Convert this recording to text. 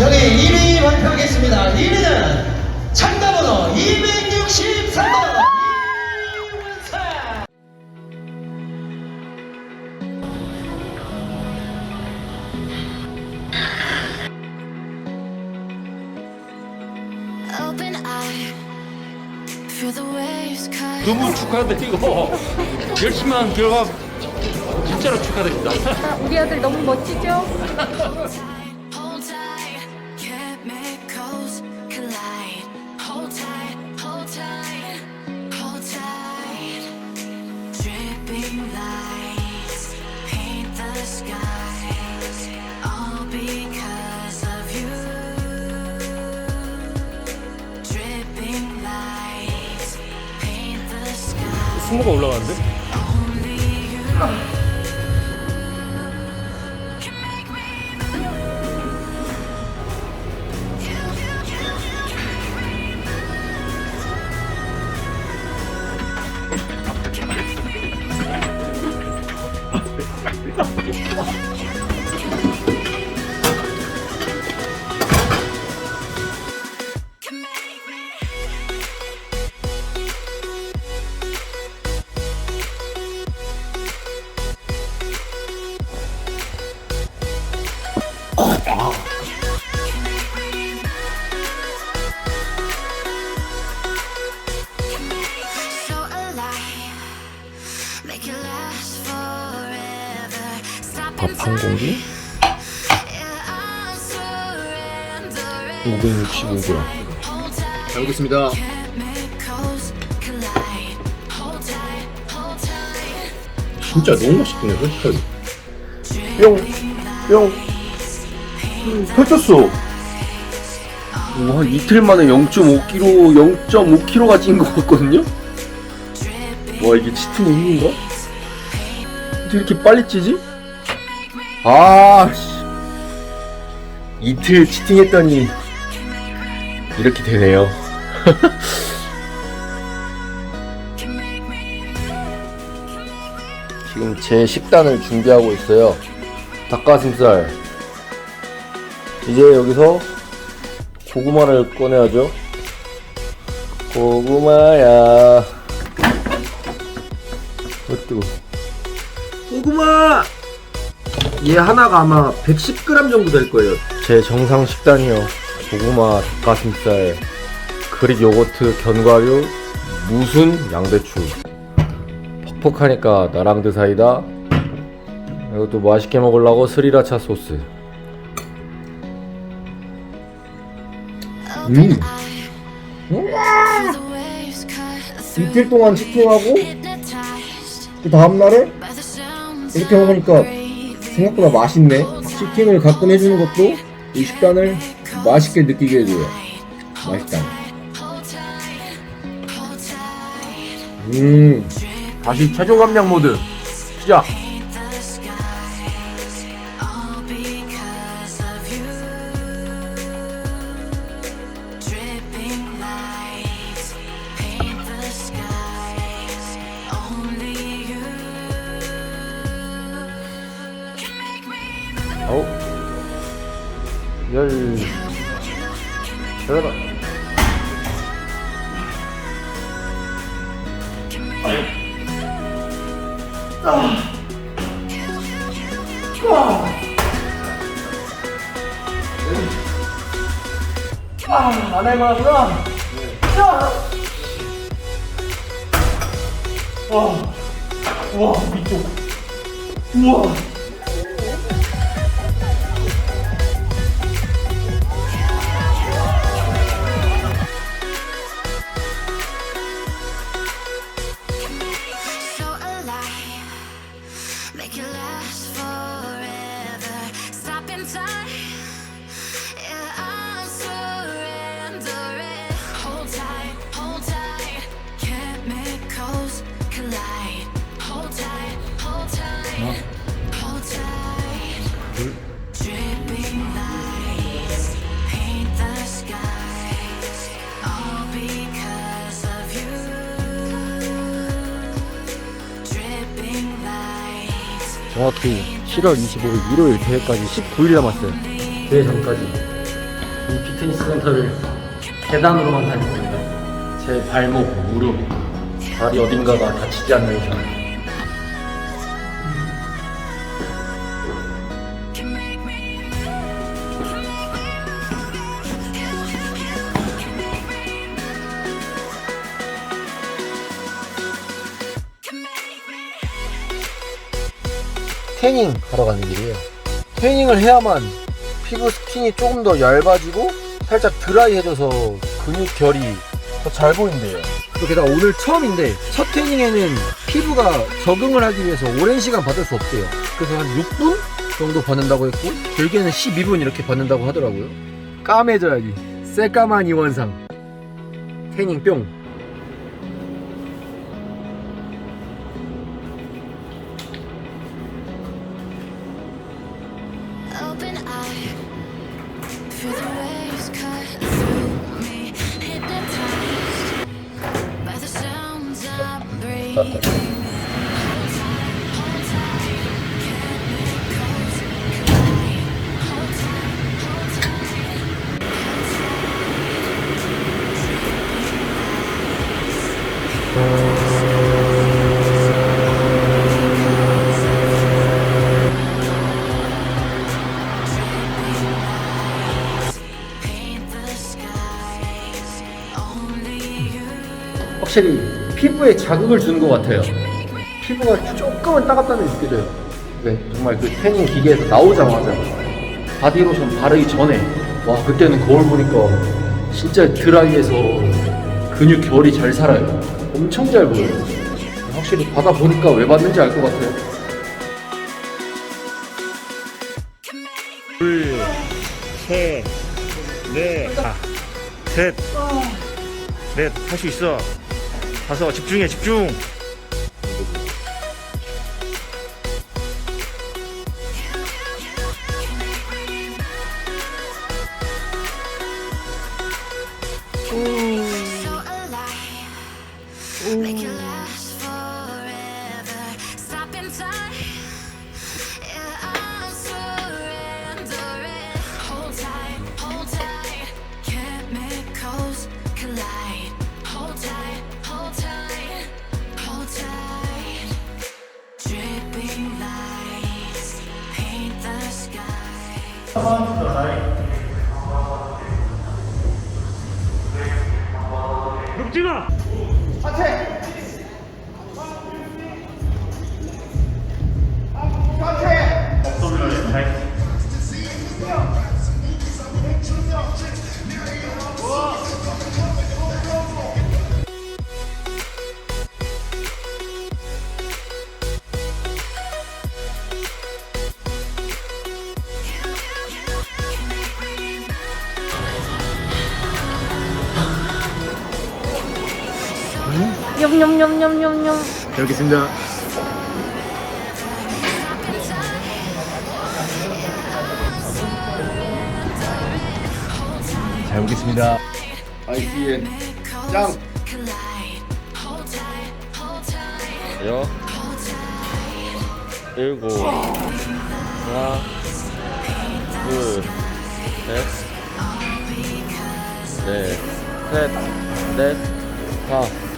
여기 1위 발표하겠습니다. 1위는 참가번호 263번 이원사. 축하드리고 열심히 한 결과 진짜로 축하드립니다. 우리 아들 너무 멋지죠? 승모가 올라가는데? 밥 한 공기? Yeah, I'm surrendering. 565g. Hold tight, 잘 먹겠습니다. 진짜 너무 맛있네, 솔직하게. 뿅! 뿅! 음, 펼쳤어! 와, 한 이틀 만에 0.5kg, 0.5kg가 찐 것 같거든요? 와, 이게 힘인가? 어떻게 이렇게 빨리 찌지? 아, 씨. 이틀 치팅했더니, 이렇게 되네요. 지금 제 식단을 준비하고 있어요. 닭가슴살. 이제 여기서 고구마를 꺼내야죠. 고구마야. 어, 뜨거. 고구마! 얘 하나가 아마 110g 정도 될 거예요. 제 정상 식단이요. 고구마, 닭가슴살, 그릭 요거트, 견과류, 무순, 양배추. 퍽퍽하니까 나랑드 사이다 이것도 맛있게 먹으려고 스리라차 소스 음. 이틀 동안 치팅하고 그 다음 날에 the sounds 이렇게 먹으니까. 생각보다 맛있네. 치팅을 가끔 해주는 것도 이 식단을 맛있게 느끼게 해줘요. 맛있다. 음. 다시 최종 감량 모드. 시작 아홉 열 열하나 안 할만하구나. 와, 와, 위쪽. 우와. 정확히 7월 25일 일요일 대회까지 19일 남았어요. 대회 전까지. 피트니스 센터를 계단으로만 다녔습니다. 제 발목, 무릎, 다리 어딘가가 다치지 않는 이상 태닝 하러 가는 길이에요. 태닝을 해야만 피부 스킨이 조금 더 얇아지고 살짝 드라이해져서 근육 결이 더 잘 보인대요. 또 게다가 오늘 처음인데 첫 태닝에는 피부가 적응을 하기 위해서 오랜 시간 받을 수 없대요. 그래서 한 6분 정도 받는다고 했고 길게는 12분 이렇게 받는다고 하더라고요. 까매져야지. 새까만 이원상. 태닝 뿅. সত্তর থেকে Actually, 피부에 자극을 주는 것 같아요. 피부가 조금은 따갑다는 게 느껴져요. 네, 정말 그 태닝 기계에서 나오자마자 바디로션 바르기 전에 와 그때는 거울 보니까 진짜 드라이해서 근육 결이 잘 살아요. 엄청 잘 보여요. 확실히 받아 보니까 왜 받는지 알 것 같아요. 둘, 셋, 넷, 아, 셋, 넷, 할 수 있어. 다섯, 집중해, 집중. So alive, 룩지마. 냠냠냠냠냠냠. 잘 먹겠습니다. 잘 먹겠습니다. ICN 짱! 여. 일곱 하나 둘셋넷셋넷 다